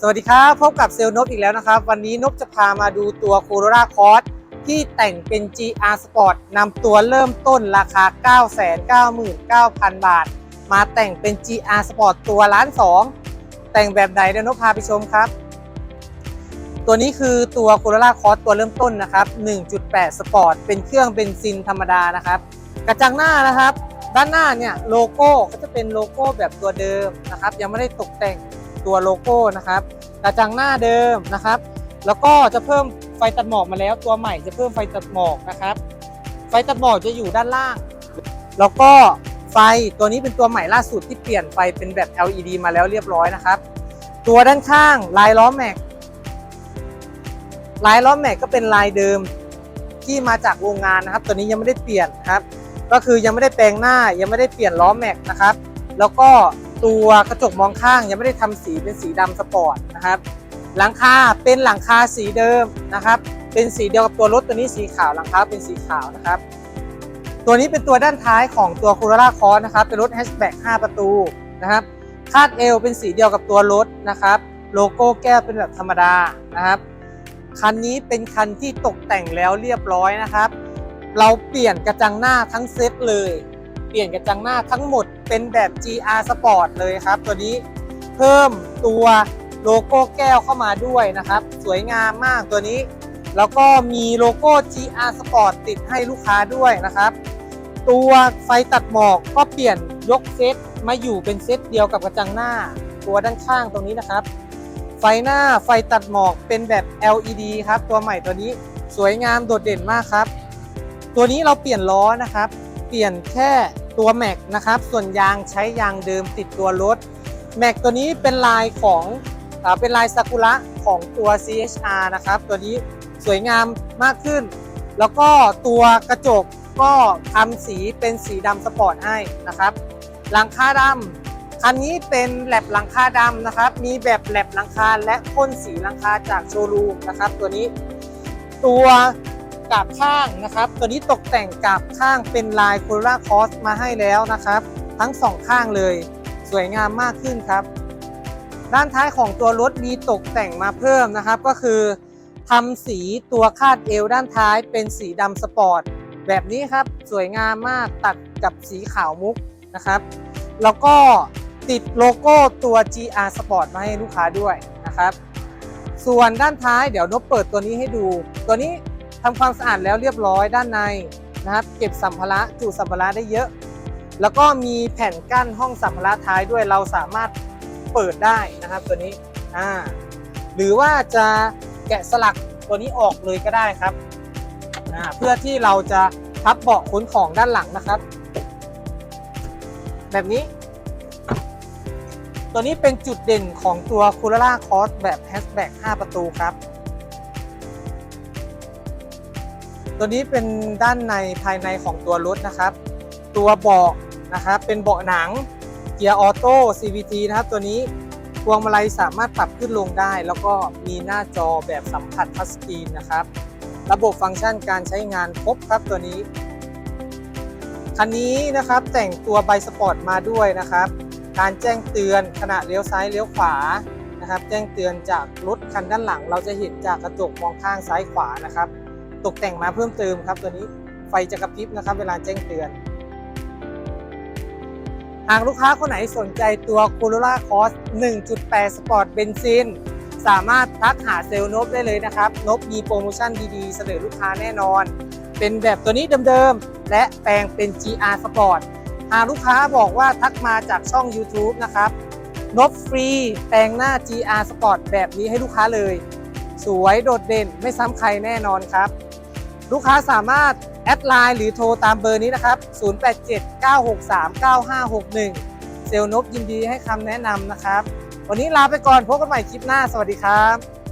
สวัสดีครับ พบกับเซลนบอีกแล้วนะครับ วันนี้นบจะพามาดูตัว Corolla Cross ที่แต่งเป็น GR Sport นำตัวเริ่มต้นราคา 999,000 บาท มาแต่งเป็น GR Sport ตัวล้านสองแต่งแบบไหนเดี๋ยวนบพาไปชมครับ ตัวนี้คือตัว Corolla Cross ตัวเริ่มต้นนะครับ 1.8 Sport เป็นเครื่องเบนซินธรรมดานะครับ กระจังหน้านะครับ ด้านหน้าเนี่ยโลโก้ก็จะเป็นโลโก้แบบตัวเดิมนะครับ ยังไม่ได้ตกแต่ง ตัวโลโก้นะครับกระจังหน้าเดิมนะครับ แล้วก็จะเพิ่มไฟตัดหมอกมาแล้ว ตัวใหม่จะเพิ่มไฟตัดหมอกนะครับ ไฟตัดหมอกจะอยู่ด้านล่าง แล้วก็ไฟตัวนี้เป็นตัวใหม่ล่าสุดที่เปลี่ยนไฟเป็นแบบ LED มาแล้วเรียบร้อยนะครับ ตัวด้านข้างลายล้อแม็กลายล้อแม็กก็เป็นลายเดิมที่มาจากโรงงานนะครับ ตัวนี้ยังไม่ได้เปลี่ยนครับ ก็คือยังไม่ได้แปลงหน้ายังไม่ได้เปลี่ยนล้อแม็กนะครับ แล้วก็ ตัวกระจกมองข้างยังไม่ได้ทำสีเป็นสีดำสปอร์ตนะครับ หลังคาเป็นหลังคาสีเดิมนะครับ เป็นสีเดียวกับตัวรถตัวนี้สีขาวหลังคาเป็นสีขาวนะครับ ตัวนี้เป็นตัวด้านท้ายของตัว Corolla Cross นะครับ เป็นรถแฮชแบ็ก5ประตูนะครับ คาดเอวเป็นสีเดียวกับตัวรถนะครับ โลโก้แก้วเป็นแบบธรรมดานะครับ คันนี้เป็นคันที่ตกแต่งแล้วเรียบร้อยนะครับ เราเปลี่ยนกระจังหน้าทั้งเซตเลย ปลี่ยนกระจังหน้าทั้งหมดเป็นแบบ GR Sport เลยครับ ตัวนี้เพิ่มตัวโลโก้แก้วเข้ามาด้วยนะครับ สวยงามมากตัวนี้ แล้วก็มีโลโก้ GR Sport ติดให้ลูกค้าด้วยนะครับ ตัวไฟตัดหมอกก็เปลี่ยนยกเซตมาอยู่เป็นเซตเดียวกับกระจังหน้า ตัวด้านข้างตรงนี้นะครับ ไฟหน้าไฟตัดหมอกเป็นแบบ LED ครับ ตัวใหม่ตัวนี้สวยงามโดดเด่นมากครับ ตัวนี้เราเปลี่ยนล้อนะครับ เปลี่ยนแค่ ตัวแม็กนะครับ ส่วนยางใช้ยางเดิมติดตัวรถแม็กตัวนี้เป็นลายของอเป็นลายซากุระของตัว CHR นะครับ ตัวนี้สวยงามมากขึ้น แล้วก็ตัวกระจกก็ทำสีเป็นสีดำสปอร์ตให้นะครับ หลังคาดำคันนี้เป็นแลบหลังคาดำนะครับ มีแบบแลบหลังคาและพ่นสีหลังคาจากโชว์รูมนะครับ ตัวนี้ตัว กาบข้างนะครับ ตัวนี้ตกแต่งกาบข้างเป็นลาย Corolla Cross มาให้แล้วนะครับ ทั้งสองข้างเลย สวยงามมากขึ้นครับ ด้านท้ายของตัวรถมีตกแต่งมาเพิ่มนะครับ ก็คือทำสีตัวคาดเอวด้านท้ายเป็นสีดำสปอร์ตแบบนี้ครับสวยงามมากตัดกับสีขาวมุกนะครับ แล้วก็ติดโลโก้ตัว GR Sport มาให้ลูกค้าด้วยนะครับ ส่วนด้านท้ายเดี๋ยวนบเปิดตัวนี้ให้ดู ตัวนี้ ทำความสะอาดแล้วเรียบร้อยด้านในนะครับเก็บสัมภาระจุสัมภาระได้เยอะ แล้วก็มีแผ่นกั้นห้องสัมภาระท้ายด้วยเราสามารถเปิดได้นะครับตัวนี้อ่าหรือว่าจะแกะสลักตัวนี้ออกเลยก็ได้ครับอ่าเพื่อที่เราจะพับเบาะขนของด้านหลังนะครับ แบบนี้ ตัวนี้เป็นจุดเด่นของตัว Corolla Cross แบบแฮชแบ็ก5ประตูครับ ตัวนี้เป็นด้านในภายในของตัวรถนะครับ ตัวเบาะนะครับเป็นเบาะหนังเกียร์ออโต้ CVT นะครับ ตัวนี้พวงมาลัยสามารถปรับขึ้นลงได้ แล้วก็มีหน้าจอแบบสัมผัสทัชสกรีนนะครับ ระบบฟังก์ชันการใช้งานครบครับตัวนี้ คันนี้นะครับแต่งตัวใบสปอร์ตมาด้วยนะครับ การแจ้งเตือนขณะเลี้ยวซ้ายเลี้ยวขวานะครับ แจ้งเตือนจากรถคันด้านหลัง เราจะเห็นจากกระจกมองข้างซ้ายขวานะครับ ตกแต่งมาเพิ่มเติมครับ ตัวนี้ไฟจะกระพริบนะครับ เวลาแจ้งเตือน หากลูกค้าคนไหนสนใจตัว Corolla Cross 1.8 Sport เบนซินสามารถทักหาเซลล์นบได้เลยนะครับ นบมีโปรโมชั่นดีๆ เสนอลูกค้าแน่นอน เป็นแบบตัวนี้เดิมๆ และแปลงเป็น GR Sport หากลูกค้าบอกว่าทักมาจากช่อง YouTube นะครับ นบฟรีแปลงหน้า GR Sport แบบนี้ให้ลูกค้าเลย สวยโดดเด่นไม่ซ้ำใครแน่นอนครับ ลูกค้าสามารถแอดไลน์หรือโทรตามเบอร์นี้นะครับ 0879639561 เซลล์นบยินดีให้คำแนะนำนะครับ วันนี้ลาไปก่อนพบกันใหม่คลิปหน้า สวัสดีครับ